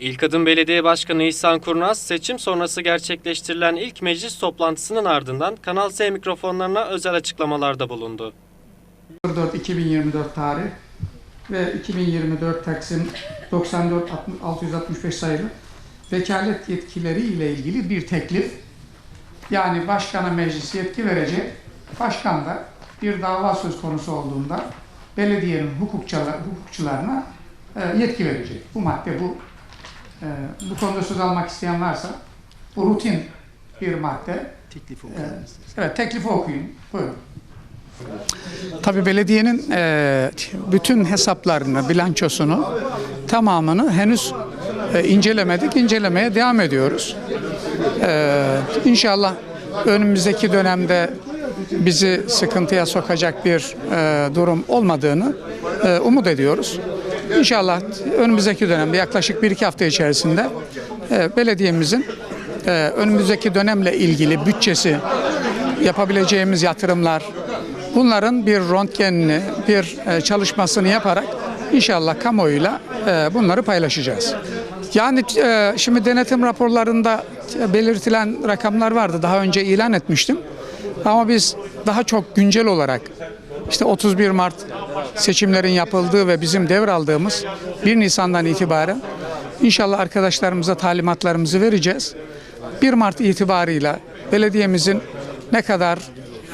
İlk Adım Belediye Başkanı İhsan Kurnaz, seçim sonrası gerçekleştirilen ilk meclis toplantısının ardından Kanal S mikrofonlarına özel açıklamalarda bulundu. 04-2024 tarih ve 2024 Taksim 94 665 sayılı vekalet yetkileri ile ilgili bir teklif. Yani başkana meclis yetki verecek. Başkan da bir dava söz konusu olduğunda belediyenin hukukçular, hukukçularına e, yetki verecek. Bu madde bu. E, bu konuda söz almak isteyen varsa bu rutin bir madde. Teklifi E, evet teklifi okuyun. Buyurun. Tabii belediyenin e, bütün hesaplarını, bilançosunu tamamını henüz e, incelemedik. İncelemeye devam ediyoruz. E, inşallah önümüzdeki dönemde bizi sıkıntıya sokacak bir e, durum olmadığını e, umut ediyoruz. İnşallah önümüzdeki dönemde yaklaşık 1-2 hafta içerisinde e, belediyemizin e, önümüzdeki dönemle ilgili bütçesi, yapabileceğimiz yatırımlar, bunların bir röntgenini, bir e, çalışmasını yaparak inşallah kamuoyuyla e, bunları paylaşacağız. Yani e, şimdi denetim raporlarında belirtilen rakamlar vardı. Daha önce ilan etmiştim. Ama biz daha çok güncel olarak işte 31 Mart seçimlerin yapıldığı ve bizim devraldığımız 1 Nisan'dan itibaren inşallah arkadaşlarımıza talimatlarımızı vereceğiz. 1 Mart itibarıyla belediyemizin ne kadar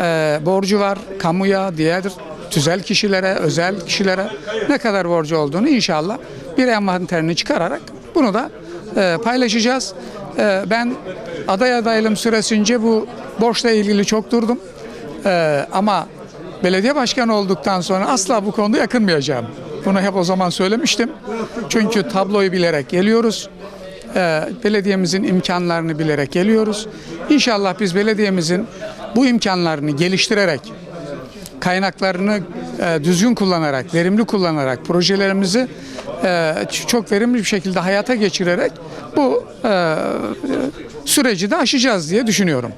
e, borcu var kamuya, diğer tüzel kişilere, özel kişilere ne kadar borcu olduğunu inşallah bir envanterini çıkararak bunu da e, paylaşacağız. E, ben aday adaylığım süresince bu borçla ilgili çok durdum. E, ama belediye başkanı olduktan sonra asla bu konuda yakınmayacağım. Bunu hep o zaman söylemiştim. Çünkü tabloyu bilerek geliyoruz. E, belediyemizin imkanlarını bilerek geliyoruz. İnşallah biz belediyemizin bu imkanlarını geliştirerek, kaynaklarını e, düzgün kullanarak, verimli kullanarak, projelerimizi e, çok verimli bir şekilde hayata geçirerek bu e, süreci de aşacağız diye düşünüyorum.